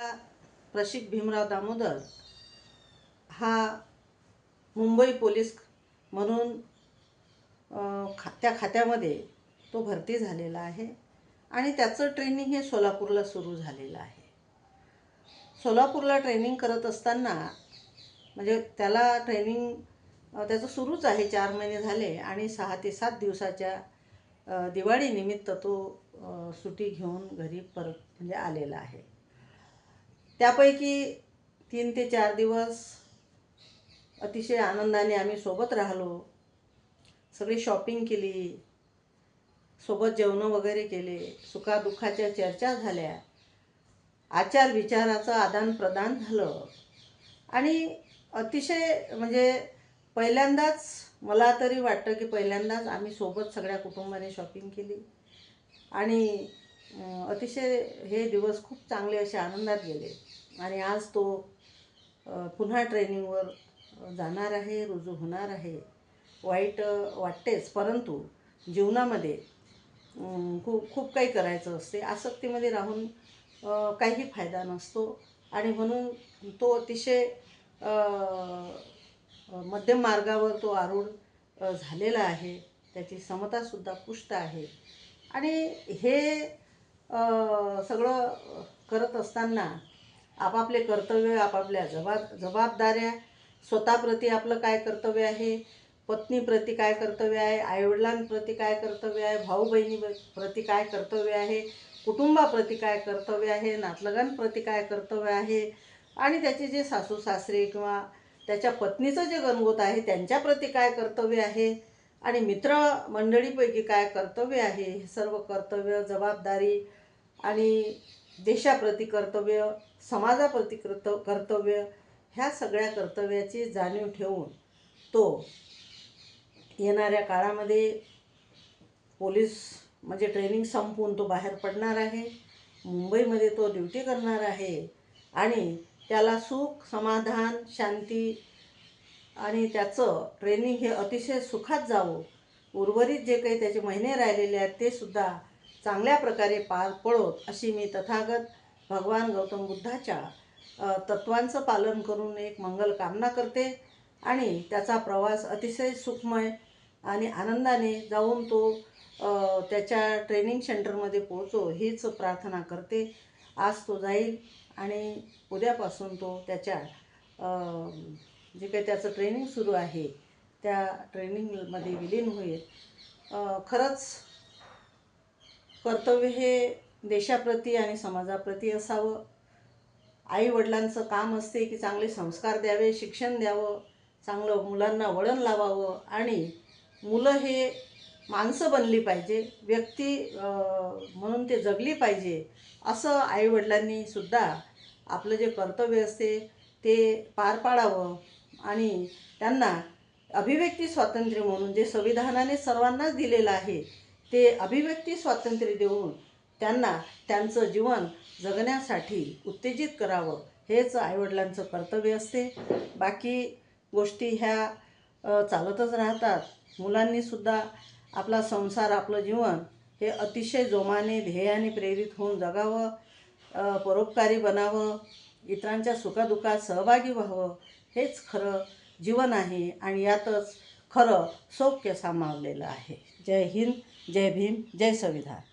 प्रशिक भीमराव दामोदर हा मुंबई पोलीस म्हणून खा त्या खात्यामध्ये तो भरती झालेला आहे आणि त्याचं ट्रेनिंग हे सोलापूरला सुरू झालेलं आहे. सोलापूरला ट्रेनिंग करत असताना म्हणजे त्याला ट्रेनिंग त्याचं सुरूच आहे चार महिने झाले आणि सहा ते सात दिवसाच्या दिवाळीनिमित्त तो सुटी घेऊन घरी परत म्हणजे आलेला आहे. त्यापैकी तीन ते चार दिवस अतिशय आनंदाने आम्ही सोबत राहिलो. सगळी शॉपिंग केली. सोबत जेवणं वगैरे केले. सुखादुःखाच्या चर्चा झाल्या. आचार विचाराचं आदानप्रदान झालं. आणि अतिशय म्हणजे पहिल्यांदाच मला तरी वाटतं की पहिल्यांदाच आम्ही सोबत सगळ्या कुटुंबाने शॉपिंग केली. आणि अतिशय हे दिवस खूप चांगले असे आनंदात गेले. आणि आज तो पुन्हा ट्रेनिंगवर जाणार आहे रुजू होणार आहे. वाईट वाटतेच परंतु जीवनामध्ये खूप खूप काही करायचं असते. आसक्तीमध्ये राहून काही फायदा नसतो. आणि म्हणून तो अतिशय मध्यम मार्गावर तो आरूढ झालेला आहे. त्याची समतासुद्धा पुष्ट आहे. आणि हे सगळं करत असताना आपापले कर्तव्य आपापल्या जबाब जबाबदाऱ्या स्वतःप्रती आपलं काय कर्तव्य आहे? पत्नीप्रती काय कर्तव्य आहे? आईवडिलांप्रती काय कर्तव्य आहे? भाऊ बहिणीप्रती काय कर्तव्य आहे? कुटुंबाप्रती काय कर्तव्य आहे? नातलगांप्रती काय कर्तव्य आहे? आणि त्याचे जे सासू सासरे किंवा त्याच्या पत्नीचं जे गणगोत आहे त्यांच्याप्रती काय कर्तव्य आहे? आणि मित्र मंडळीपैकी काय कर्तव्य आहे? हे सर्व कर्तव्य जबाबदारी आणि देशाप्रती कर्तव्य समाजाप्रती कर्त कर्तव्य ह्या सगळ्या कर्तव्याची जाणीव ठेवून तो येणाऱ्या काळामध्ये पोलीस म्हणजे ट्रेनिंग संपवून तो बाहेर पडणार आहे मुंबईमध्ये तो ड्युटी करणार आहे आणि त्याला सुख समाधान शांती आणि त्याचं ट्रेनिंग हे अतिशय सुखात जावं. उर्वरित जे काही त्याचे महिने राहिलेले आहेत ते सुद्धा चांगल्या प्रकारे पार पडोत अशी मी तथागत भगवान गौतम बुद्धाच्या तत्वांचं पालन करून एक मंगल कामना करते आणि त्याचा प्रवास अतिशय सुखमय आणि आनंदाने जाऊन तो त्याच्या ट्रेनिंग सेंटरमध्ये पोहोचो हीच प्रार्थना करते. आज तो जाईल आणि उद्यापासून तो त्याच्या जे काही त्याचं ट्रेनिंग सुरू आहे त्या ट्रेनिंगमध्ये विलीन होईल. खरंच कर्तव्य हे देशाप्रती आणि समाजाप्रती असावं. आईवडिलांचं काम असते की चांगले संस्कार द्यावे शिक्षण द्यावं चांगलं मुलांना वळण लावावं आणि मुलं हे माणसं बनली पाहिजे व्यक्ती म्हणून ते जगली पाहिजे असं आईवडिलांनी सुद्धा आपलं जे कर्तव्य असते ते पार पाडावं आणि त्यांना अभिव्यक्ती स्वातंत्र्य म्हणून जे संविधानाने सर्वांनाच दिलेलं आहे ते अभिव्यक्ती स्वातंत्र्य देऊन त्यांना त्यांचं जीवन जगण्यासाठी उत्तेजित करावं हेच आईवडिलांचं कर्तव्य असते. बाकी गोष्टी ह्या चालतच राहतात. मुलांनीसुद्धा आपला संसार आपलं जीवन हे अतिशय जोमाने ध्येयाने प्रेरित होऊन जगावं परोपकारी बनावं इतरांच्या सुखदुःखात सहभागी व्हावं हेच खरं जीवन आहे. आणि यातच खरं सौख्य सामावलेलं आहे. जय हिंद. जय भीम जय संविधान.